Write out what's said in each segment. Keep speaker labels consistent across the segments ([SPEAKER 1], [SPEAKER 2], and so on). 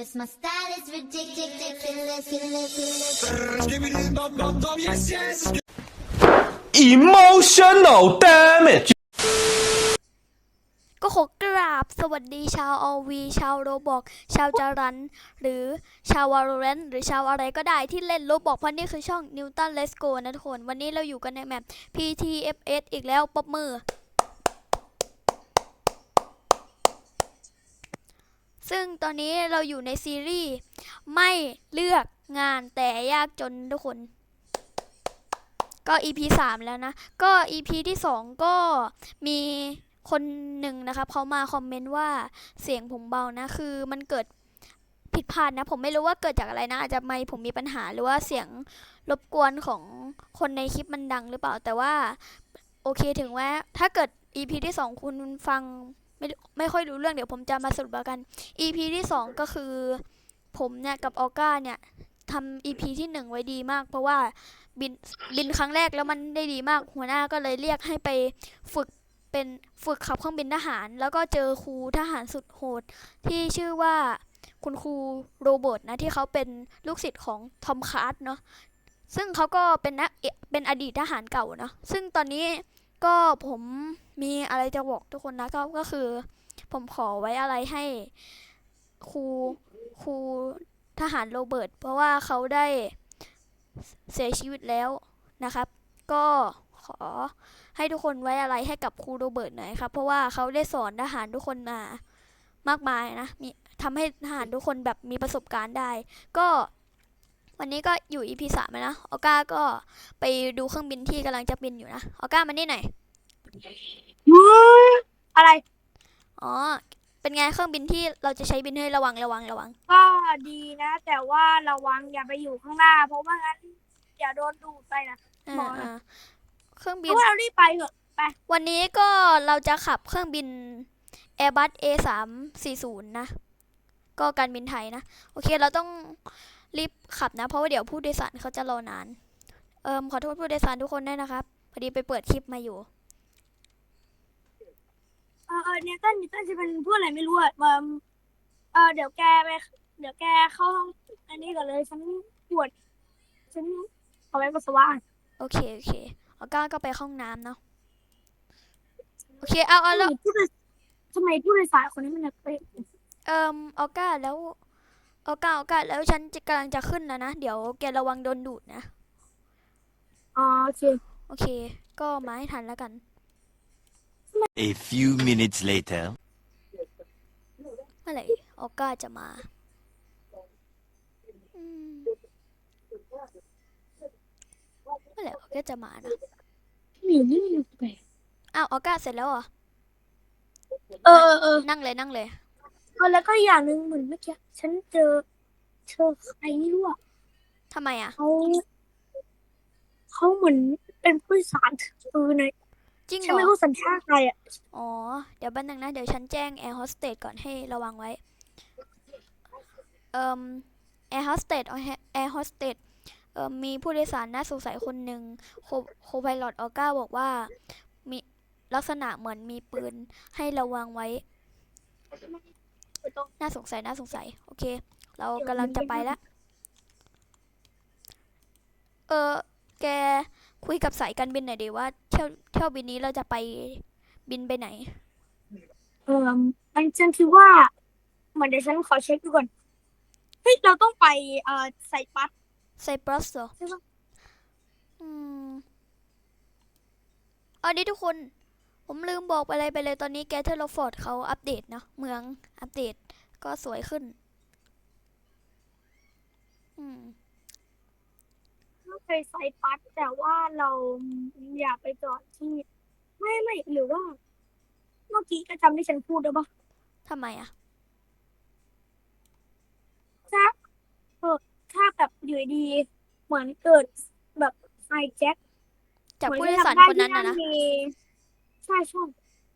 [SPEAKER 1] Cause my style is ridiculous, ridiculous, ridiculous.
[SPEAKER 2] emotional damage
[SPEAKER 3] ก็ขอกราบสวัสดีชาวอวีชาวโรบอก ชาวจารัน หรือชาววาโลเรนหรือชาวอะไรก็ได้ที่เล่นโรบอกเพราะนี่คือช่อง Newton Let's Go นะทุกคน วันนี้เราอยู่กันในแมป PTFS อีกแล้วปรบมือ ซึ่งตอนนี้เราอยู่ในซีรีส์ไม่เลือกงานแต่ยากจนทุกคน ก็ EP 3 แล้วนะ ก็ EP ที่ 2 ก็มีคนหนึ่งนะครับเขามาคอมเมนต์ว่าเสียงผมเบานะ คือมันเกิดผิดพลาดนะ ผมไม่รู้ว่าเกิดจากอะไรนะ อาจจะไม่ผมมีปัญหาหรือว่าเสียงรบกวนของคนในคลิปมันดังหรือเปล่าแต่ว่า โอเคถึงว่าถ้าเกิด EP ที่ 2 คุณฟัง ไม่ไม่ค่อยรู้เรื่องเดี๋ยวผมจะมาสรุปแล้วกัน EP ที่ 2 ก็คือ ผมเนี่ยกับออก้าเนี่ยทำ EP ที่ 1 ไว้ดีมาก เพราะว่าบินบินครั้งแรกแล้วมันได้ดีมาก หัวหน้าก็เลยเรียกให้ไปฝึกเป็นฝึกขับเครื่องบินทหาร แล้วก็เจอครูทหารสุดโหด ที่ชื่อว่าคุณครูโรเบิร์ตนะที่เขาเป็นลูกศิษย์ของทอมคาร์ตเนาะซึ่งเขาก็เป็นนักเอเป็นอดีตทหารเก่าเนาะซึ่งตอนนี้ ก็ผมมีอะไรจะบอกทุกคนนะก็ก็คือ ผมขอไว้อะไรให้ครูครูทหารโรเบิร์ตเพราะว่าเขาได้เสียชีวิตแล้วนะครับ ก็ขอให้ทุกคนไว้อะไรให้กับครูโรเบิร์ตหน่อยครับ เพราะว่าเขาได้สอนทหารทุกคนมามากมายนะมีทำให้ทหารทุกคนแบบมีประสบการณ์ได้ ก็ วันนี้ก็อยู่ EP สามแล้วนะออก้าก็ไปดูเครื่องบินที่กำลังจะบินอยู่นะออก้ามานี่หน่อย
[SPEAKER 4] อะไร
[SPEAKER 3] อ๋อ เป็นไงเครื่องบินที่เราจะใช้บินให้ระวังระวังระวัง
[SPEAKER 4] ก็ดีนะ แต่ว่าระวังอย่าไปอยู่ข้างหน้า เพราะว่างั้นอย่าโดนดูดไปนะ
[SPEAKER 3] อ่า
[SPEAKER 4] บอกนะ
[SPEAKER 3] อ่าเครื่อง
[SPEAKER 4] เพ
[SPEAKER 3] บิน
[SPEAKER 4] ราะว่าเรารีบไปเถอะไป
[SPEAKER 3] วันนี้ก็เราจะขับเครื่องบิน Airbus A340 นะ ก็การบินไทยนะ โอเคเราต้อง รีบขับนะ เพราะว่าเดี๋ยวผู้โดยสารเขาจะรอนาน เอิมขอโทษผู้โดยสารทุกคนด้วยนะครับ พอดีไปเปิดคลิปมาอยู่
[SPEAKER 4] เออเออเนี่ยต้นต้นจะเป็นพูดอะไรไม่รู้อะเออเออเดี๋ยวแกไป เดี๋ยวแกเข้าห้องอันนี้ก่อนเลยฉันปวดฉันเอาไว้ปัสสาวะ
[SPEAKER 3] โอเคโอเคออก้าก็ไปเข้าห้องน้ำเนาะโอเคเอาเอาแล้ว
[SPEAKER 4] ผู้โดยทำไมผู้โดยสารคนนี้มันเป็น
[SPEAKER 3] เอิมออก้าแล้ว ออก้าออก้าแล้วฉันจะกำลังจะขึ้นแล้วนะ เดี๋ยวแกระวังโดนดูดนะ
[SPEAKER 4] อ๋อโอเค
[SPEAKER 3] โอเค ก็มาให้ทันแล้วกัน
[SPEAKER 5] A few minutes later.
[SPEAKER 3] เมื่อไหร่ออก้าจะมาอืมเมื่อไหร่ออก้าจะมานะ
[SPEAKER 4] มีนี่แปลก
[SPEAKER 3] อ้าวออก้าเสร็จแล้วเหรอ
[SPEAKER 4] เออเออเออ
[SPEAKER 3] นั่งเลยนั่งเลย
[SPEAKER 4] เออแล้วก็อย่างหนึ่งเหมือนเมื่อกี้ฉันเจอเจอใครไม่รู้อะ
[SPEAKER 3] ทำไมอะ
[SPEAKER 4] เขาเขาเหมือนเป็นผู้โดยสารถือปืนเลย
[SPEAKER 3] จริงเห
[SPEAKER 4] ฉัน
[SPEAKER 3] ร
[SPEAKER 4] ไม่
[SPEAKER 3] อ
[SPEAKER 4] รู้สัญชาติใครอะ
[SPEAKER 3] อ๋อ เดี๋ยวแป๊บนึงนะ เดี๋ยวฉันแจ้งแอร์โฮสเตสก่อนให้ระวังไว้ เอ่มแอร์โฮสเตสแอร์โฮสเตสเอ่อมีผู้โดยสารน่าสงสัยคนหนึ่งโคโคไพลอตออก้าบอกว่า มีลักษณะเหมือนมีปืนให้ระวังไว้ น่าสงสัยน่าสงสัย โอเค เรากำลังจะไปแล้วเออแกคุยกับสายการบินหน่อยดิว่าเที่ยวเที่ยวบินนี้เราจะไปบินไปไหน
[SPEAKER 4] เอออันฉันคิดว่าเหมือนเดี๋ยวฉันขอเช็คดูก่อนเฮ้ยเราต้องไปเอ่อใส่ปัส
[SPEAKER 3] ไซปรัสเหรอ
[SPEAKER 4] ใช่ปะ
[SPEAKER 3] อืมอันนี้ทุกคน ผมลืมบอกไปเลยไปเลยตอนนี้แกเทอร์โลฟอร์ดเขาอัปเดตเนาะเมืองอัปเดตก็สวยขึ้น อืม
[SPEAKER 4] ต้องไปใส่ปัสแต่ว่าเราอยากไปจอดที่ไม่ไม่หรือว่า เมื่อกี้ก็จำที่ฉันพูดได้ปะ
[SPEAKER 3] ทำไมอะ
[SPEAKER 4] ถ้าเออถ้าแบบอยู่ดีๆเหมือนเกิดแบบไฟแจ็ค
[SPEAKER 3] จาก
[SPEAKER 4] เหมือน
[SPEAKER 3] ผู้โดยสาร
[SPEAKER 4] จำได้
[SPEAKER 3] คนนั้น
[SPEAKER 4] ที่
[SPEAKER 3] นะนะ
[SPEAKER 4] มีใช่ใช่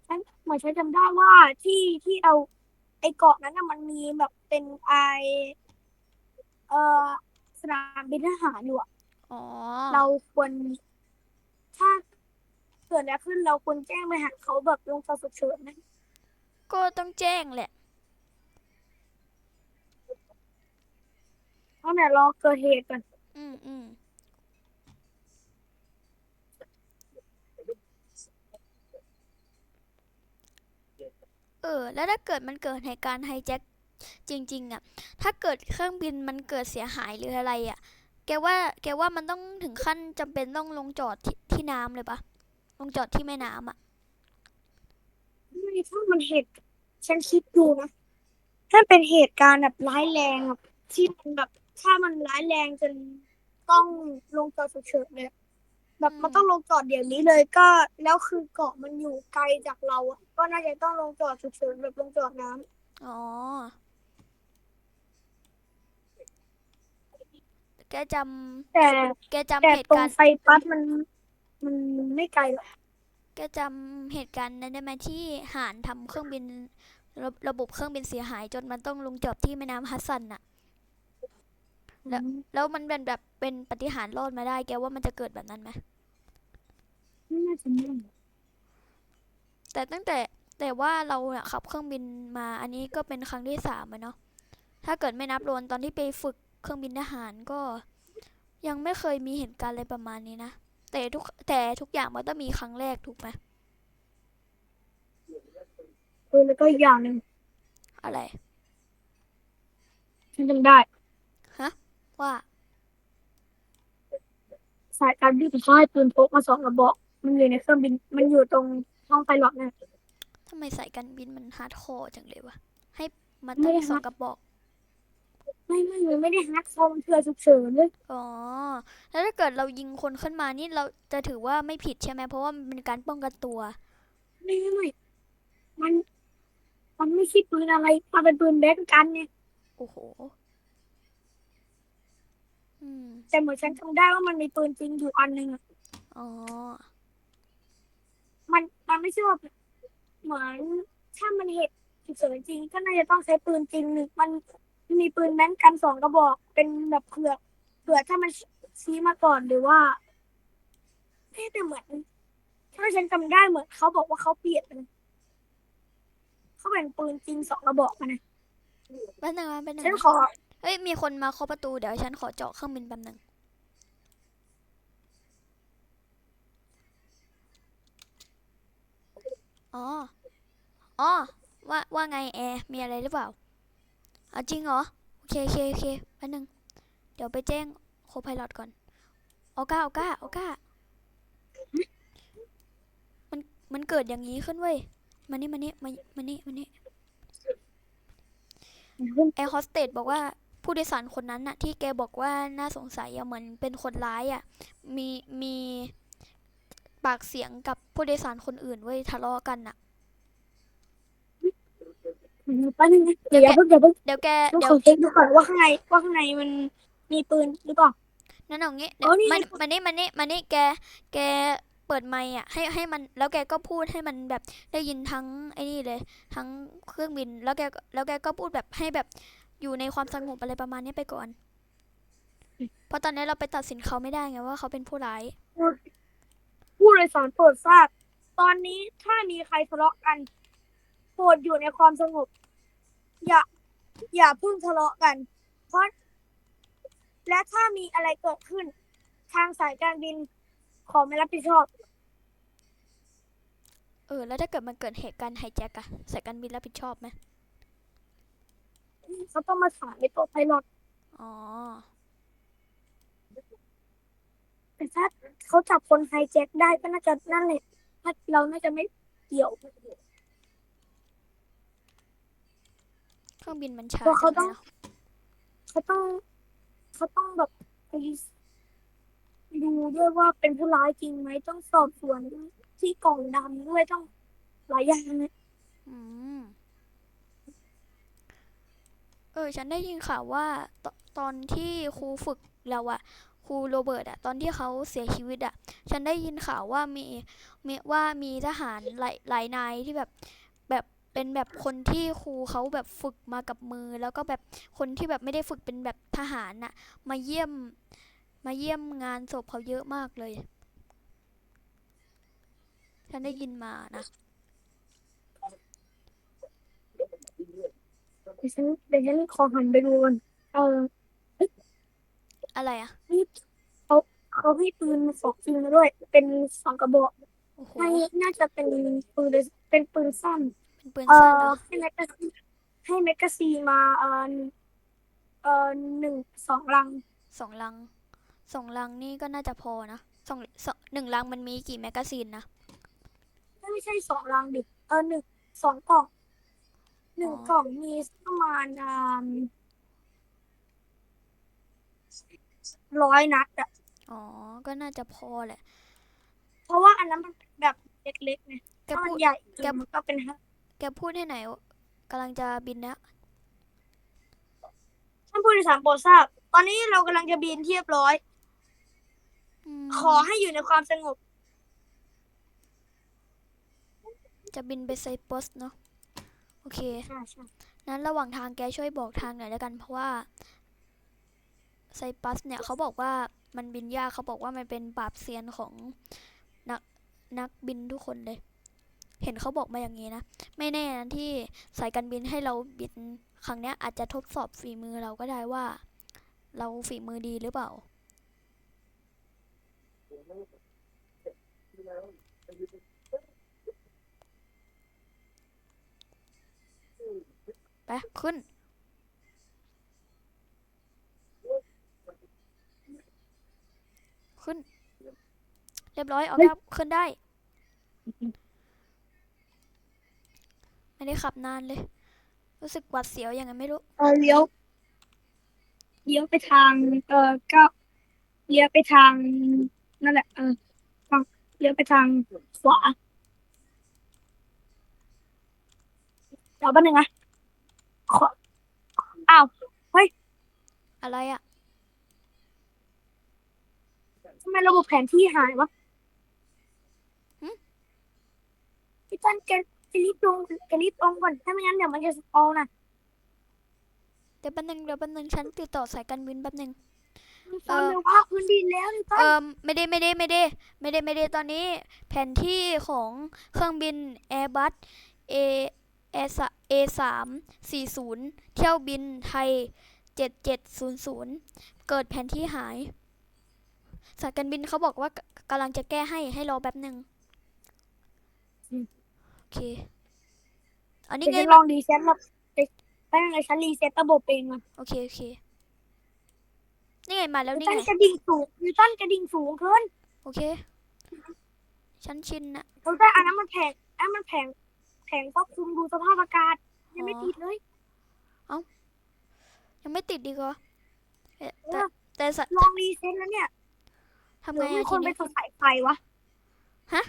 [SPEAKER 4] ฉันเหมือนฉันจำได้ว่าที่ที่เราไอเกาะนั้นน่ะมันมีแบบเป็นไอเอ่อสนามบินทหารอยู่อะ
[SPEAKER 3] อ๋อ
[SPEAKER 4] เราควรถ้าเกิดอะไรขึ้นเราควรแจ้งไปหาเขาแบบลงจอฉุกเฉินนะ
[SPEAKER 3] ก็ต้องแจ้งแหละ
[SPEAKER 4] นเนี่ยรอเกิดเหตุก่อน
[SPEAKER 3] อืมอืม เออ แล้วถ้าเกิดมันเกิดเหตุการณ์ไฮแจ็คจริงๆอะถ้าเกิดเครื่องบินมันเกิดเสียหายหรืออะไรอะแกว่าแกว่ามันต้องถึงขั้นจำเป็นต้องลงจอดที่ที่น้ำเลยปะลงจอดที่แม่น้ำอะ
[SPEAKER 4] ไม่ถ้ามันเหตุฉันคิดดูนะถ้าเป็นเหตุการณ์แบบร้ายแรงแบบที่มันแบบถ้ามันร้ายแรงจนต้องลงจอดฉุกเฉินเลย แบบมันต้องลงจอดเดี๋ยวนี้เลยก็ แล้วคือเกาะมันอยู่ไกลจากเราอะก็น่าจะต้องลงจอดฉุกเฉินแบบลงจอดน้ำ
[SPEAKER 3] อ๋อ แกจ
[SPEAKER 4] แต่ำ
[SPEAKER 3] แกจำ
[SPEAKER 4] แต่
[SPEAKER 3] เหตุ
[SPEAKER 4] ตรง
[SPEAKER 3] การณ์
[SPEAKER 4] ไฟปั๊บมัน มันไม่ไกลหรอก
[SPEAKER 3] แกจำเหตุการณ์นั้นได้ไหมที่หานทำเครื่องบินระระบบเครื่องบินเสียหายจนมันต้องลงจอดที่แม่น้ำฮัดสันน่ะ แล้วแล้วมันเป็นแบบเป็นปาฏิหารย์รอดมาได้ แกว่ามันจะเกิดแบบนั้นไหม
[SPEAKER 4] ไม่น่าจะไม่
[SPEAKER 3] แต่ตั้งแต่แต่ว่าเราอะขับเครื่องบินมาอันนี้ก็เป็นครั้งที่สามอะเนาะถ้าเกิดไม่นับรวมตอนที่ไปฝึกเครื่องบินทหารก็ ยังไม่เคยมีเหตุการณ์อะไรประมาณนี้นะแต่ทุกแต่ทุกอย่างมันต้องมีครั้งแรกถูกไหม
[SPEAKER 4] เออแล้วก็อีกอย่างหนึ่ง
[SPEAKER 3] อะไร
[SPEAKER 4] ฉันจำได้
[SPEAKER 3] ว่า
[SPEAKER 4] สายการบินเขาให้ปืนพกมาสองกระบอก มันอยู่ในเครื่องบิน มันอยู่ตรงห้องไพลอตเนี่ย
[SPEAKER 3] ทำไมสายการบินมันฮาร์ดคอร์จังเลยวะ ให้มา
[SPEAKER 4] ไม่
[SPEAKER 3] ตั้ง
[SPEAKER 4] ได้
[SPEAKER 3] สอง
[SPEAKER 4] ฮาร์ด
[SPEAKER 3] กระบอก
[SPEAKER 4] ไม่ไม่มันไม่ได้ฮักซองเพื่อฉุกเฉินเลย
[SPEAKER 3] อ๋อ แล้วถ้าเกิดเรายิงคนขึ้นมานี่เราจะถือว่าไม่ผิดใช่ไหม เพราะว่ามันเป็นการป้องกันตัว
[SPEAKER 4] ไม่ไม่ไม่มัน มันไม่ใช่ปืนอะไร มันเป็นปืนแบงก์กันเนี่ย
[SPEAKER 3] โอ้โห อืม
[SPEAKER 4] แต่เหมือนฉันจำได้ว่ามันมีปืนจริงอยู่อันหนึ่งอะ
[SPEAKER 3] อ๋อ
[SPEAKER 4] มันมันไม่ใช่ว่าเหมือนถ้ามันเหตุฉุกเฉินจริงก็น่าจะต้องใช้ปืนจริงหนึ่งมันมีปืนแบงก์กันสองกระบอก เป็นแบบเผื่อเผื่อถ้ามันชี้มาก่อนหรือว่าเอ๊ะแต่เหมือนถ้าฉันจำได้เหมือนเขาบอกว่าเขาเปลี่ยนมันเขาเป็นปืนจริงสองกระบอกมานะ
[SPEAKER 3] แป๊บนึงนะแป๊บนึง
[SPEAKER 4] ฉัน
[SPEAKER 3] นะ
[SPEAKER 4] ขอ
[SPEAKER 3] เฮ้ย มีคนมาเคาะประตู เดี๋ยวฉันขอเจาะเครื่องบินแป๊บนึงอ๋อ อ๋อ ว่า ว่าไงแอร์ มีอะไรหรือเปล่าเอาจริงเหรอ โอเคโอเคโอเคแป๊บนึง เดี๋ยวไปแจ้งโคพายลอตก่อนออก้าออก้าออก้า มัน มันเกิดอย่างนี้ขึ้นเว้ย มานี่มานี่มามานี่มานี่แอร์โฮสเตสบอกว่า ผู้โดยสารคนนั้นน่ะที่แกบอกว่าน่าสงสัยอะเหมือนเป็นคนร้ายอะมีมีปากเสียงกับผู้โดยสารคนอื่นเว้ยทะเลาะกันน่ะ
[SPEAKER 4] แป๊บนึงนะเดี๋ยวอย่าเพิ่งอย่าเพิ่ง
[SPEAKER 3] เดี๋ยวแก
[SPEAKER 4] ต้อง
[SPEAKER 3] เดี๋ย
[SPEAKER 4] ข
[SPEAKER 3] ว
[SPEAKER 4] อเช็คดูก่อนว่าข้างในว่าข้างในมันมีปืนหรือเปล่า
[SPEAKER 3] นั่นเอางี้
[SPEAKER 4] อ๋อนี่
[SPEAKER 3] มัน
[SPEAKER 4] ไง
[SPEAKER 3] มันนี่มันนี่มันนี่แกแกเปิดไมค์อะให้ให้มันแล้วแกก็พูดให้มันแบบได้ยินทั้งไอ้นี่เลย ทั้งเครื่องบินแล้วแกก็แล้วแกก็พูดแบบให้แบบ อยู่ในความสงบอะไรประมาณนี้ไปก่อน เพราะตอนนี้เราไปตัดสินเขาไม่ได้ไงว่าเขาเป็นผู้ร้าย
[SPEAKER 4] ผู้โดยสารโปรดทราบ ตอนนี้ถ้ามีใครทะเลาะกันโปรดอยู่ในความสงบ อย่า อย่าเพิ่งทะเลาะกัน เพราะ และถ้ามีอะไรเกิดขึ้น ทางสายการบินขอไม่รับผิดชอบ
[SPEAKER 3] เออ แล้วถ้าเกิดมันเกิดเหตุการณ์ไฮแจ็คอะสายการบินรับผิดชอบไหม
[SPEAKER 4] เขาต้องมาถามในตัวไพลอต
[SPEAKER 3] อ๋อ
[SPEAKER 4] แต่ถ้าเขาจับคนไฮแจ็คได้ก็น่าจะนั่นแหละถ้าเราน่าจะไม่เกี่ยว
[SPEAKER 3] เครื่องบินมันช้า
[SPEAKER 4] เพราะเขา
[SPEAKER 3] จั
[SPEAKER 4] ต้อง
[SPEAKER 3] ลยนะ
[SPEAKER 4] เขาต้องเขาต้องแบบไปดูด้วยว่าเป็นผู้ร้ายจริงไหมต้องสอบสวนที่กล่องดำด้วยต้องหลายอย่างนะ
[SPEAKER 3] อืม เออ ฉันได้ยินข่าวว่าตตอนที่ครูฝึกเราอะครูโรเบิร์ตอะตอนที่เขาเสียชีวิตอะฉันได้ยินข่าวว่ามีมีว่ามีทหารหลายหลายนายที่แบบแบบเป็นแบบคนที่ครูเขาแบบฝึกมากับมือ แล้วก็แบบคนที่แบบไม่ได้ฝึกเป็นแบบทหารน่ะ มาเยี่ยมมาเยี่ยมงานศพเขาเยอะมากเลย ฉันได้ยินมานะ
[SPEAKER 4] ดี๋ยวฉันเดี๋ยวฉันขอหันไปดูก่อนเออเอ๊ะ
[SPEAKER 3] อะไรอะ
[SPEAKER 4] เขาเขาให้ปืนสองปืนมาด้วย เป็นสองกระบอก
[SPEAKER 3] โอ้โห
[SPEAKER 4] ให้น่าจะเป็นปืนเป็นปืนสั้น
[SPEAKER 3] เป็นปืน
[SPEAKER 4] เอ่
[SPEAKER 3] สั้นเหร
[SPEAKER 4] อ
[SPEAKER 3] อ
[SPEAKER 4] ให้แมกกาซีนให้แมกกาซีนมาเอ่อเอ่อหนึ่งสองลัง
[SPEAKER 3] สองลังสองลังนี่ก็น่าจะพอนะสองสองหนึ่งลังมันมีกี่แมกกาซีนนะ
[SPEAKER 4] ไม่ใช่สองลังดิเออหนึ่งสองกล่อง หนึ่ง
[SPEAKER 3] อ๋อ
[SPEAKER 4] กล่องมีประมาณอ่าร้อยนัดอะ
[SPEAKER 3] อ๋อ ก็น่าจะพอแหละ
[SPEAKER 4] เพราะว่าอันนั้นมันแบบเล็กๆไง
[SPEAKER 3] แก
[SPEAKER 4] ถ้ามั
[SPEAKER 3] พู
[SPEAKER 4] น
[SPEAKER 3] ด
[SPEAKER 4] ใหญ่
[SPEAKER 3] แก
[SPEAKER 4] มันก็เป็นห้า
[SPEAKER 3] แกพูดให้ไหนอยกำลังจะบินแล้ว
[SPEAKER 4] ท่านผู้โดยสารโปรดทราบ ตอนนี้เรากำลังจะบินเทียบร้อย
[SPEAKER 3] อืม
[SPEAKER 4] ขอให้อยู่ในความสงบ
[SPEAKER 3] จะบินไปไซปัสเนาะ โอเค
[SPEAKER 4] ใช่ใช่
[SPEAKER 3] นั้นระหว่างทางแกช่วยบอกทางหน่อยแล้วกัน เพราะว่าไซปัสเนี่ยเขาบอกว่ามันบินยากเขาบอกว่ามันเป็นปราบเซียนของนักนักบินทุกคนเลย เห็นเขาบอกมาอย่างนี้นะ ไม่แน่นะที่สายการบินให้เราบินครั้งเนี้ยอาจจะทดสอบฝีมือเราก็ได้ว่า เราฝีมือดีหรือเปล่า ไป ขึ้น ขึ้น เรียบร้อยเอาครับขึ้นได้ ไม่ได้ขับนานเลย รู้สึกหวาดเสียวยังไงไม่รู้
[SPEAKER 4] เออเลี้ยว เลี้ยวไปทาง เออก็เลี้ยวไปทาง นั่นแหละ เออทางเลี้ยวไปทางขวาเดี๋ยวแป๊บนึงนะขออ้าว
[SPEAKER 3] อะไรอะ
[SPEAKER 4] ทำไมระบบแผนที่หายวะพี่ตันแกแกรีบลงแกรีบลงก่อน ถ้าไม่งั้นเดี๋ยวมันจะสปอลนะ
[SPEAKER 3] เดี๋ยวแป๊บนึงเดี๋ยวแป๊บนึงฉันติดต่อสายการบินแป๊บนึง
[SPEAKER 4] มีตอนเร็วภาคพื้นดินแล้วนี่ตั
[SPEAKER 3] เอิมไม่ได้ไม่ได้ไม่ได้ไม่ได้ไม่ได้ตอนนี้ แผนที่ของเครื่องบิน Airbus A A เอสามสี่ศูนย์เที่ยวบินไทย เจ็ดเจ็ดศูนย์ศูนย์เกิดแผนที่หาย สายการบินเขาบอกว่ากกำลังจะแก้ให้ให้รอแป๊บหนึ่งโอเค อันนี้
[SPEAKER 4] เดี๋ยว
[SPEAKER 3] ไง
[SPEAKER 4] ฉันลองรีเซ็ตระบบแป๊บนึงนะฉันรีเซ็ตระบบเองก่อน
[SPEAKER 3] โอเค โอเค นี่ไงมาแล้ว
[SPEAKER 4] นิว
[SPEAKER 3] นี่
[SPEAKER 4] ตัน
[SPEAKER 3] ไง
[SPEAKER 4] กระดิ่งสูงนิวตันกระดิ่งสูงขึ้น
[SPEAKER 3] โอเค ฉันชินนะ
[SPEAKER 4] นิวตันอันนั้นมันแผงอันนั้นมันแผงแผงควบคุมดูสภาพอากาศ ยังไม่
[SPEAKER 3] อ๋อ
[SPEAKER 4] ติดเลย
[SPEAKER 3] ยังไม่ติดดีกว่าเอ๊ะ
[SPEAKER 4] เอ
[SPEAKER 3] แต่
[SPEAKER 4] อ
[SPEAKER 3] แต่สะ
[SPEAKER 4] ลองรีเซ็ตแล้วเนี่ย
[SPEAKER 3] ทำ
[SPEAKER 4] หรื
[SPEAKER 3] ไง
[SPEAKER 4] อมี
[SPEAKER 3] อะ
[SPEAKER 4] ค
[SPEAKER 3] ที
[SPEAKER 4] นไป
[SPEAKER 3] นี้
[SPEAKER 4] ตัดสายไฟวะ
[SPEAKER 3] ฮะ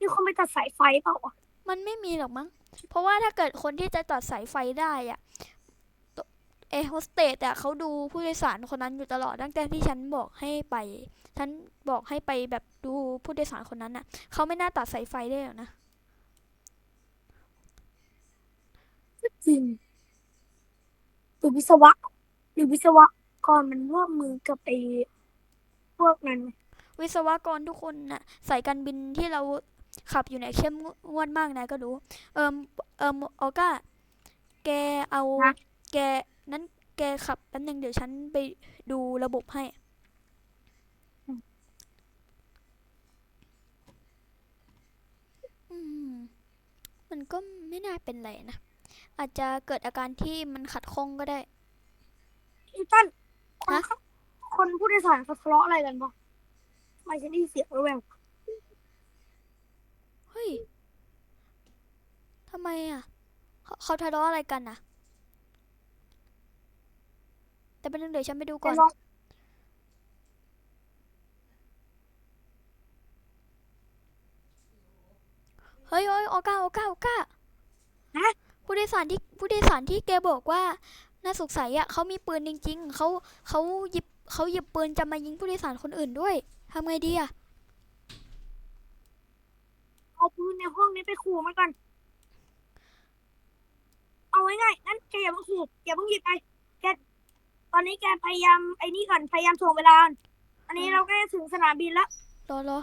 [SPEAKER 4] มีคนไปตัดสายไฟเปล่าวะ
[SPEAKER 3] มันไม่มีหรอกมั้ง เพราะว่าถ้าเกิดคนที่จะตัดสายไฟได้อะตัวเอร์โฮสเตสอะเขาดูผู้โดยสารคนนั้นอยู่ตลอดตั้งแต่ที่ฉันบอกให้ไป ฉันบอกให้ไปแบบดูผู้โดยสารคนนั้นอะเขาไม่น่าตัดสายไฟได้หรอกนะ
[SPEAKER 4] จริง หรือวิศวะ หรือวิศวกรมันร่วมมือกับไอ้พวกนั้น
[SPEAKER 3] วิศวกรทุกคนน่ะสายการบินที่เราขับอยู่เนี่ยเข้มงวดมากนะก็รู้ เอิมเอิมออก้าแกเอา
[SPEAKER 4] ฮะ
[SPEAKER 3] แกนั้นแกขับแป๊บนึงเดี๋ยวฉันไปดูระบบให้ อืม มันก็ไม่น่าเป็นไรนะ อาจจะเกิดอาการที่มันขัดข้องก็ได้
[SPEAKER 4] นิวตันคน
[SPEAKER 3] ฮะ
[SPEAKER 4] เขาคนผู้โดยสารเขาทะเลาะอะไรกันปะทำไมฉันได้ยินเสียงแวว
[SPEAKER 3] เฮ้ยทำไมอะเขาเขาทะเลาะอะไรกันอะ แต่เป็นงเดี๋ยวฉันไปดู
[SPEAKER 4] ๆ
[SPEAKER 3] ก่อน
[SPEAKER 4] แต่ลอง
[SPEAKER 3] เฮ้ยเฮ้ยโอก้าโอก้าโอก้า
[SPEAKER 4] ฮะ
[SPEAKER 3] ผู้โดยสารที่ผู้โดยสารที่แกบอกว่าน่าสงสัยอะเขามีปืนจริง ๆเขาเขาหยิบเขาหยิบปืนจะมายิงผู้โดยสารคนอื่นด้วยทำไงดีอะ
[SPEAKER 4] เอาปืนในห้องนี้ไปขู่มันก่อน เอาไว้ง่ายงั้นแกอย่าเพิ่งขู่อย่าเพิ่งหยิบไปแกตอนนี้แกพยายามไอ้นี่ก่อนพยายามถ่วงเวลาก่อนอันนี้เราใกล้จะถึงสนามบินแล้ว
[SPEAKER 3] รอรอ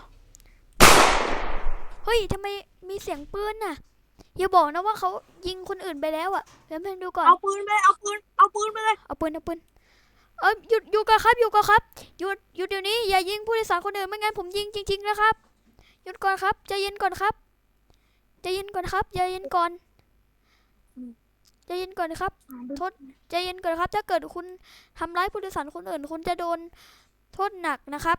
[SPEAKER 3] เฮ้ยทำไมมีเสียงปืนน่ะ อย่าบอกนะว่าเขายิงคนอื่นไปแล้วอะเดี๋ยวเพิ่งดูก่อน
[SPEAKER 4] เอาปืนไปเอาปืนเอาปืนไปเลย
[SPEAKER 3] เอาปืนเอาปืน เออหยุดหยุดก่อนครับหยุดก่อนครับหยุดหยุดเดี๋ยวนี้อย่ายิงผู้โดยสารคนอื่นไม่งั้นผมยิงจริงๆนะครับ หยุดก่อนครับใจเย็นก่อนครับใจเย็นก่อนครับใจเย็นก่อนใจเย็นก่อนครับ โทษใจเย็นก่อนครับ ถ้าเกิดคุณทำร้ายผู้โดยสารคนอื่น คุณจะโดนโทษหนักนะครับ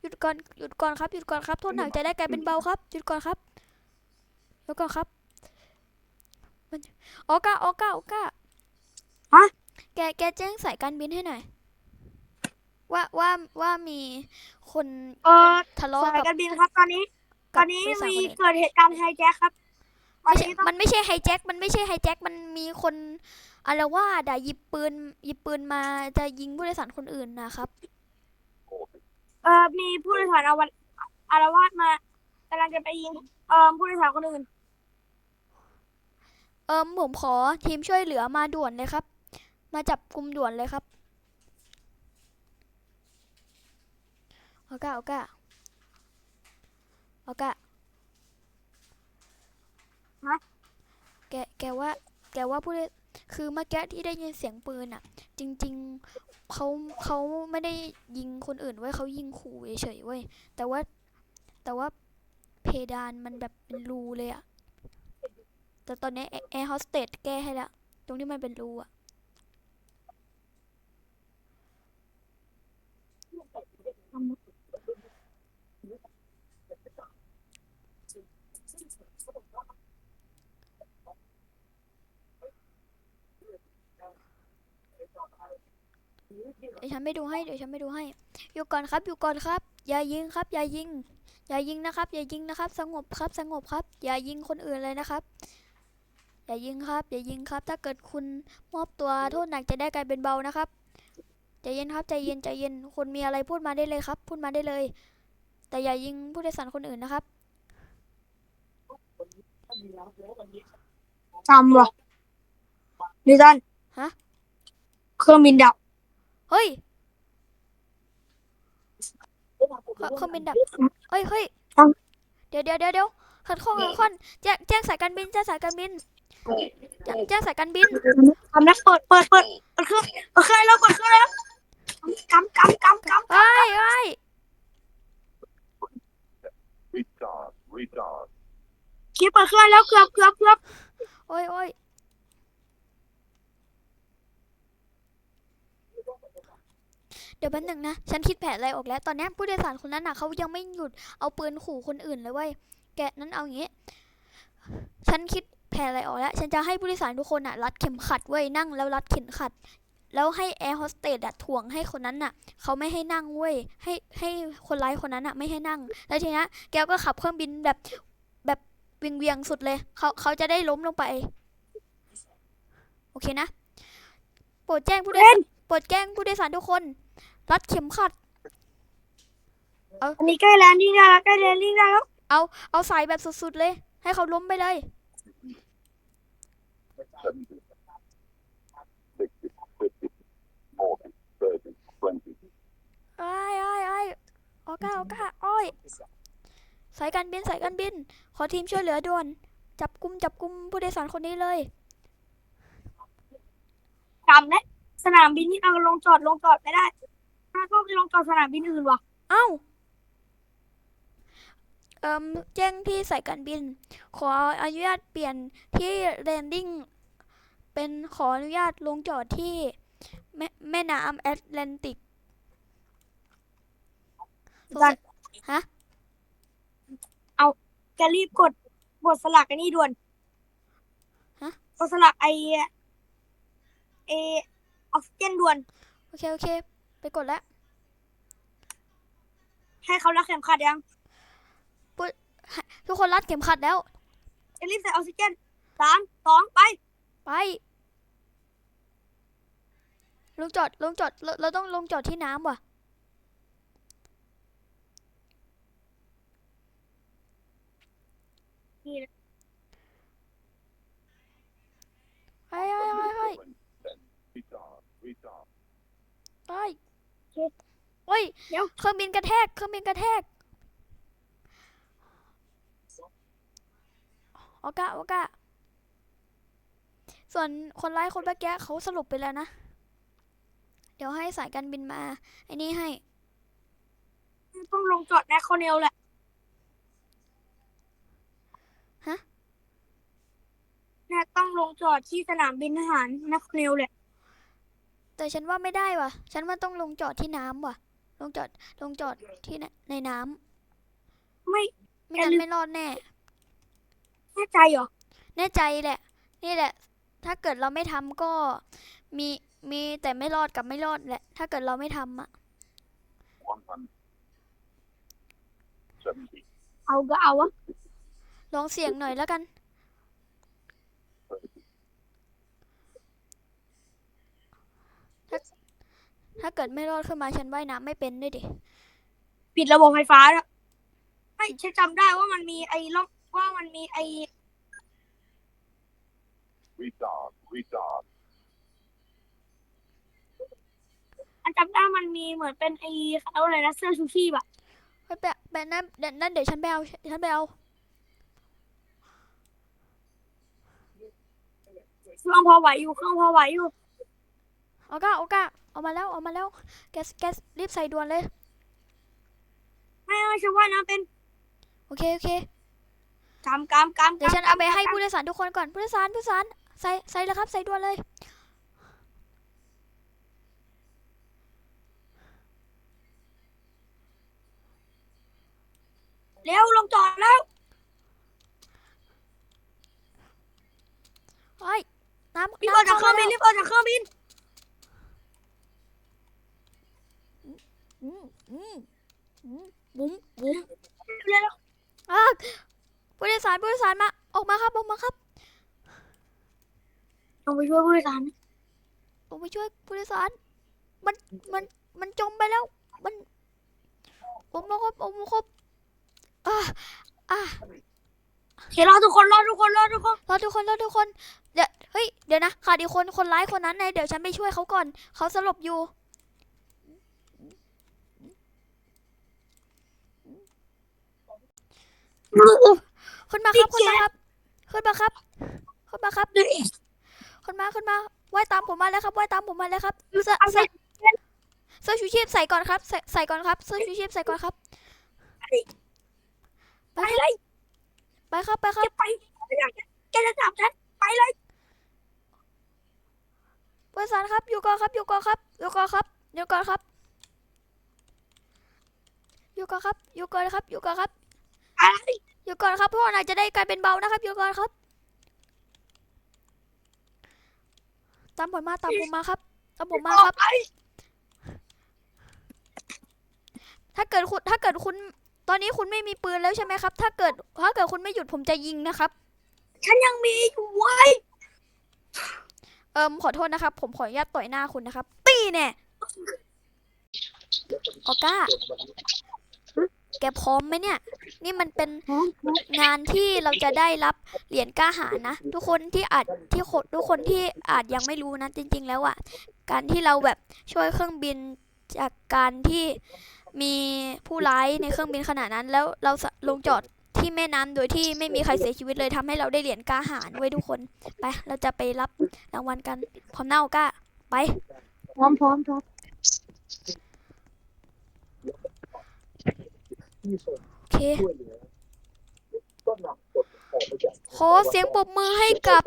[SPEAKER 3] หยุดก่อนหยุดก่อนครับหยุดก่อนครับ โทษหนักจะได้กลายเป็นเบาครับหยุดก่อนครับ หยุดก่อนครับมันออก้าออก้าออก้า
[SPEAKER 4] ฮะ
[SPEAKER 3] แกแกแจ้งสายการบินให้หน่อย ว่าว่าว่ามีคน
[SPEAKER 4] เออ
[SPEAKER 3] ทะเลาะ
[SPEAKER 4] สาย
[SPEAKER 3] กับ
[SPEAKER 4] การบินครับตอนนี้ต
[SPEAKER 3] กั
[SPEAKER 4] อบนนี้
[SPEAKER 3] ผู้โดยสาร
[SPEAKER 4] มี
[SPEAKER 3] คนอื่น
[SPEAKER 4] เกิดเหตุการณ์ไฮแจ็คครับตอน
[SPEAKER 3] ไม่ใช่
[SPEAKER 4] นี้ต้อง
[SPEAKER 3] มันไม่ใช่ไฮแจ็ค มันไม่ใช่ไฮแจ็ค มันมีคนอะไรว่าด่าหยิบปืนหยิบปืนมาจะยิงผู้โดยสารคนอื่นนะครับ
[SPEAKER 4] เออมีผู้โดยสารอาวันอารวาสมากำลังจะไปยิงเออผู้โดยสารคนอื่น
[SPEAKER 3] เอิมผมขอทีมช่วยเหลือมาด่วนเลยครับ มาจับกลุ่มด่วนเลยครับโอก้าโอก้าโอก้า
[SPEAKER 4] ฮะ
[SPEAKER 3] แกแกว่าแกว่าผู้ได้คือเมื่อกี้ที่ได้ยินเสียงปืนอะ จริง ๆเขาเขาไม่ได้ยิงคนอื่นไว้ยเขายิงขู่เฉยๆเว้ยแต่ว่าแต่ว่าเพดานมันแบบเป็นรูเลยอะ แต่ตอนนี้แอร์โฮสเตสแก้ให้แล้ว ตรงที่มันเป็นรูอะเดี๋ยวฉันไม่ดูให้ เดี๋ยวฉันไม่ดูให้ อยู่ก่อนครับ อยู่ก่อนครับ อย่ายิงครับ อย่ายิง อย่ายิงนะครับ อย่ายิงนะครับ สงบครับ สงบครับ อย่ายิงคนอื่นเลยนะครับ อย่ายิงครับ อย่ายิงครับ ถ้าเกิดคุณมอบตัวโทษหนักจะได้กลายเป็นเบานะครับใจเย็นครับใจเย็นใจเย็นคุณมีอะไรพูดมาได้เลยครับ พูดมาได้เลย แต่อย่ายิงผู้โดยสารคนอื่นนะครับ
[SPEAKER 4] จำว่ะนิตัน
[SPEAKER 3] ฮะ
[SPEAKER 4] เครื่องบินดับ
[SPEAKER 3] เฮ้ยเคเครื่องบินดับเฮ้ยเฮ้ย
[SPEAKER 4] เอ้า
[SPEAKER 3] เดี๋ยวเดี๋ยวเดี๋ยวเดี๋ยวขัดข้องขัดข้องแจ้งแจ้งสายการบินแจ้งสายการบิน แจ้งแจ้งสายการบิน
[SPEAKER 4] ทำนะเปิดเปิดเปิดเปิดเครื่องเปิดเครื่องแล้วเปิดเครื่องแล้วกำกำกำกำ
[SPEAKER 3] เฮ้ยเฮ้ย
[SPEAKER 2] Retard, retard.
[SPEAKER 4] คิดเปิดเครื่องแล้วเกือบเกือบเกือบ
[SPEAKER 3] โอ้ยโอ้ยเดี๋ยวแป๊บหนึงนะ ฉันคิดแผนอะไรออกแล้ว ตอนเนี้ยผู้โดยสารคนนั้นน่ะเขายังไม่หยุดเอาปืนขู่คนอื่นเลยเว้ย แกะนั้นเอาอย่างงี้ ฉันคิด แผนอะไรออกแล้ว ฉันจะให้ผู้โดยสารทุกคนอะรัดเข็มขัดเว้ยนั่งแล้วรัดเข็มขัด แล้วให้แอร์โฮสเตสอะถ่วงให้คนนั้นน่ะเขาไม่ให้นั่งเว้ยให้ให้คนร้ายคนนั้นอะไม่ให้นั่ง แล้วทีเนี้ยแกก็ขับเครื่องบินแบบแบบเวียงเวียงๆสุดเลยเขาเขาจะได้ล้มลงไป โอเคนะโปรดแจ้งผู้โดยสารโปรดแจ้งผู้โดยสารทุกคน รัดเข็มขัด
[SPEAKER 4] อันนี้ใกล้แลนดิ้งได้แล้วใกล้แลนดิ้งได้แล้ว
[SPEAKER 3] เอาสายแบบสุดๆเลย ให้เขาล้มไปเลย
[SPEAKER 2] Seventy, sixty, fifty, forty, thirty, twenty.
[SPEAKER 3] ไอ้ไอ้ไอ้ออก้าออก้าอ้อย สายการบินสายการบิน ขอทีมช่วยเหลือด่วน จับกุมจับกุมผู้โดยสารคนนี้เลย
[SPEAKER 4] จำนะสนามบินที่เราลงจอดลงจอดไม่ได้ถ้าต้องไปลงจอดสนามบินอื่นว่ะ
[SPEAKER 3] เอ้า เอ่มแจ้งที่สายการบิน ขออนุญาตเปลี่ยนที่แลนดิ้ง เป็นขออนุญาตลงจอดที่แม่แม่น้ำแอตแลนติกสงสัยฮะ
[SPEAKER 4] แกรีบกดกดสลักไอ้นี่ด่วน
[SPEAKER 3] ฮะ
[SPEAKER 4] กดสลักไอเอออกซิเจนด่วน
[SPEAKER 3] โอเค โอเค ไปกดแล้ว
[SPEAKER 4] ให้เขารักเข็มขัดยัง
[SPEAKER 3] ทุกคนรัดเข็มขัดแล้ว
[SPEAKER 4] จะรีบใส่ออกซิเจนสามสองไป
[SPEAKER 3] ไป ลงจอดลงจอดเราเราต้องลงจอดที่น้ำว่ะ
[SPEAKER 4] นี่นะ
[SPEAKER 3] ไปไปไปไป
[SPEAKER 2] Retard, retard.
[SPEAKER 3] ไปโอ้ย
[SPEAKER 4] เดี๋ยว
[SPEAKER 3] เครื่องบินกระแทกเครื่องบินกระแทกโอกาโอกาส่วนคนร้ายคนเมื่อกี้เขาสรุปไปแล้วนะ เดี๋ยวให้สายการบินมาไอ้นี่ให้
[SPEAKER 4] ต้องลงจอดแนคคอนเนลแหละ
[SPEAKER 3] ฮะ
[SPEAKER 4] เนี่ยต้องลงจอดที่สนามบินทหารแนคคอนเนลแหละ
[SPEAKER 3] แต่ฉันว่าไม่ได้ว่ะ ฉันว่าต้องลงจอดที่น้ำว่ะ ลงจอดลงจอดที่ในในน้ำ
[SPEAKER 4] ไม่
[SPEAKER 3] ไม่งั้นไม่รอดแน่
[SPEAKER 4] แน่ใจเหรอ
[SPEAKER 3] แน่ใจแหละ นี่แหละ ถ้าเกิดเราไม่ทำก็มีมีแต่ไม่รอดกับไม่รอดแหละ ถ้าเกิดเราไม่ทำอะ
[SPEAKER 2] one hundred seventy,
[SPEAKER 4] เอาก็เอาวะ
[SPEAKER 3] ลองเสี่ยงหน่อยแล้วกัน ถ้าถ้าเกิดไม่รอดขึ้นมาฉันว่ายน้ำไม่เป็นด้วยดิ
[SPEAKER 4] ปิดระบบไฟฟ้าแล้วไม่ฉันจำได้ว่ามันมีไอ้ล็อกว่ามันมีไอ้
[SPEAKER 2] retard, retard,
[SPEAKER 4] อันจำได้มันมีเหมือนเป็นไอ้เขาอะไรนะเสื้อชูชีพอะ
[SPEAKER 3] ไปแปะแปะนั่นเดี๋ยวนั่นเดี๋ยวฉันไปเอาฉันไปเอา
[SPEAKER 4] เครื่องพอไหวอยู่เครื่องพอไหวอยู่
[SPEAKER 3] เอาก้าเอาก้าเอามาแล้วเอามาแล้วแกสแกสรีบใส่ด่วนเลย
[SPEAKER 4] ไม่ไม่ฉันว่ายน้ำเป็น
[SPEAKER 3] โอเคโอเค
[SPEAKER 4] กำกำกำ
[SPEAKER 3] เดี๋ยวฉันเอาไปให้
[SPEAKER 4] กำ
[SPEAKER 3] ผู้โดยสารทุกคนก่อนผู้โดยสารผู้โดยสารใส่ใส่เลยครับใส่ด่วนเลย
[SPEAKER 4] เร็วลงจอดแล้ว
[SPEAKER 3] เฮ้ยน้ำ
[SPEAKER 4] รีบออกจาก
[SPEAKER 3] น้ำ
[SPEAKER 4] เครื่องบิน
[SPEAKER 3] ข้า
[SPEAKER 4] รีบออกจากเครื่องบิน
[SPEAKER 3] อืมอืมอืมบุ้มบุ้ม
[SPEAKER 4] เร็ว
[SPEAKER 3] อะผู้โดยสารผู้โดยสารมาออกมาครับออกมาครับ
[SPEAKER 4] ลงไปช่วยผู้โดยสาร
[SPEAKER 3] ลงไปช่วยผู้โดยสาร มันมันมันจมไปแล้ว มันผมมาครับผมมาครับ อ่าอ่า
[SPEAKER 4] เขียนรอทุกคนรอทุกคนรอทุกคน
[SPEAKER 3] รอทุกคนรอทุกคน เดี๋ยว เฮ้ย เดี๋ยวนะขาดอีกคน คนร้ายคนนั้นไงเดี๋ยวฉันไปช่วยเขาก่อน เขาสลบอยู่ขึ้นมาครับขึ้นมาครับขึ้นมาครับขึ้นมาครับขึ้นมาขึ้นมาว่ายตามผมมาเลยครับว่ายตามผมมาเลยครับเสื้อ
[SPEAKER 4] เอา
[SPEAKER 3] เสื้
[SPEAKER 4] ใส่
[SPEAKER 3] อเสื้อชูชีพใส่ก่อนครับใส่ใส่ก่อนครับ เสื้อชูชีพใส่ก่อนครับ ไป
[SPEAKER 4] ไป
[SPEAKER 3] ครับ
[SPEAKER 4] เลย
[SPEAKER 3] ไปครับไปครับ
[SPEAKER 4] จะไปแกจะจับฉันไปเลย
[SPEAKER 3] บริษัทครับอยู่ก่อนครับอยู่ก่อนครับอยู่ก่อนครับอยู่ก่อนครับอยู่ก่อนครับอยู่ก่อนครับอยู่ก่อนครับ
[SPEAKER 4] อะไร
[SPEAKER 3] อยู่ก่อนครับเพราะว่าอาจจะได้กลายเป็นเบานะครับอยู่ก่อนครับตามผมมาตามผมมาครับตามผมมาครับ
[SPEAKER 4] ไป
[SPEAKER 3] ถ้าเกิดคุณถ้าเกิดคุณ ตอนนี้คุณไม่มีปืนแล้วใช่ไหมครับ ถ้าเกิดถ้าเกิดคุณไม่หยุดผมจะยิงนะครับ
[SPEAKER 4] ฉันยังมีอยู่ไว้
[SPEAKER 3] เอิมขอโทษนะครับ ผมขออนุญาตต่อยหน้าคุณนะครับ ตีแน่ออก้า แกพร้อมไหมเนี่ย นี่มันเป็นงานที่เราจะได้รับเหรียญกล้าหาญนะ ทุกคนที่อาจที่คนทุกคนที่อาจยังไม่รู้นะจริง ๆ แล้วอะ่ะ การที่เราแบบช่วยเครื่องบินจากการที่ มีผู้ร้ายในเครื่องบินขนาดนั้น แล้วเราสะลงจอดที่แม่น้ำโดยที่ไม่มีใครเสียชีวิตเลยทำให้เราได้เหรียญกล้าหาญไว้ยทุกคนไปเราจะไปรับรางวัลกันพร้อมหน้าโอก้าไป
[SPEAKER 4] พร้อมพร้อมพร้อม
[SPEAKER 3] โอเคขอเสียงปรบมือให้กับ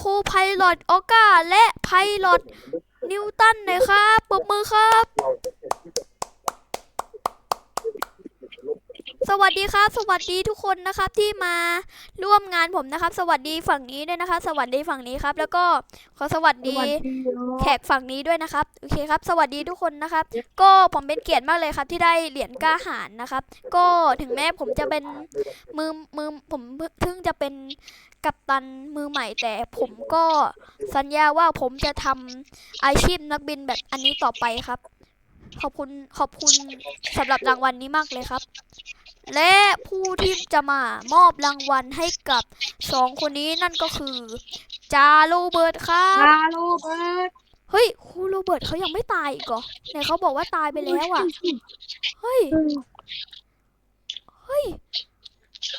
[SPEAKER 3] ครูไพลอตออก้าและไพลอตนิวตันหน่อยครับปรบมือครับ สวัสดีครับ สวัสดีทุกคนนะครับที่มาร่วมงานผมนะครับ สวัสดีฝั่งนี้ด้วยนะคะ สวัสดีฝั่งนี้ครับ แล้วก็ขอสวัสดีแขกฝั่งนี้ด้วยนะครับโอเคครับ สวัสดีทุกคนนะครับ ก็ผมเป็นเกียรติมากเลยครับ ที่ได้เหรียญกล้าหาญนะครับ ก็ถึงแม้ผมจะเป็นมือมือผมเพิ่งจะเป็นกัปตันมือใหม่แต่ผมก็สัญญาว่าผมจะทำอาชีพนักบินแบบอันนี้ต่อไปครับ ขอบคุณขอบคุณสำหรับรางวัลนี้มากเลยครับ และผู้ที่จะมามอบรางวัลให้กับสองคนนี้นั่นก็คือจาโรเบิร์ตครับ
[SPEAKER 4] ฮาโลเบิร์ต
[SPEAKER 3] เฮ้ยครูโรเบิร์ตเขายังไม่ตายอีกเหรอไหนเขาบอกว่าตายไปแล้วอะ เฮ้ย เฮ้ย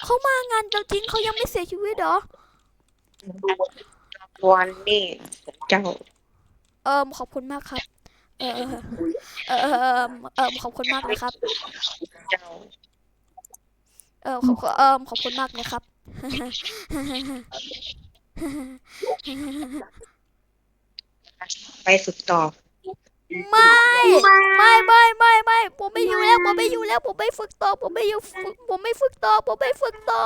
[SPEAKER 3] เขามางานเราจริงเขายังไม่เสียชีวิตเหรอ
[SPEAKER 6] วันนี้เจ้า
[SPEAKER 3] เอิมขอบคุณมากครับ เออเออเออเออเออขอบคุณมากเลยครับ
[SPEAKER 6] เจ้า
[SPEAKER 3] เออขอบคุณเออขอบคุณมากเลยครับ
[SPEAKER 6] ไปฝึกต่อ
[SPEAKER 3] ไม่ ไม่ไม่ไม่ไม่ผมไม่อยู่แล้วผมไม่อยู่แล้วผมไม่ฝึกต่อผมไม่อยู่ฝึกผมไม่ฝึกต่อผมไม่ฝึกต่อ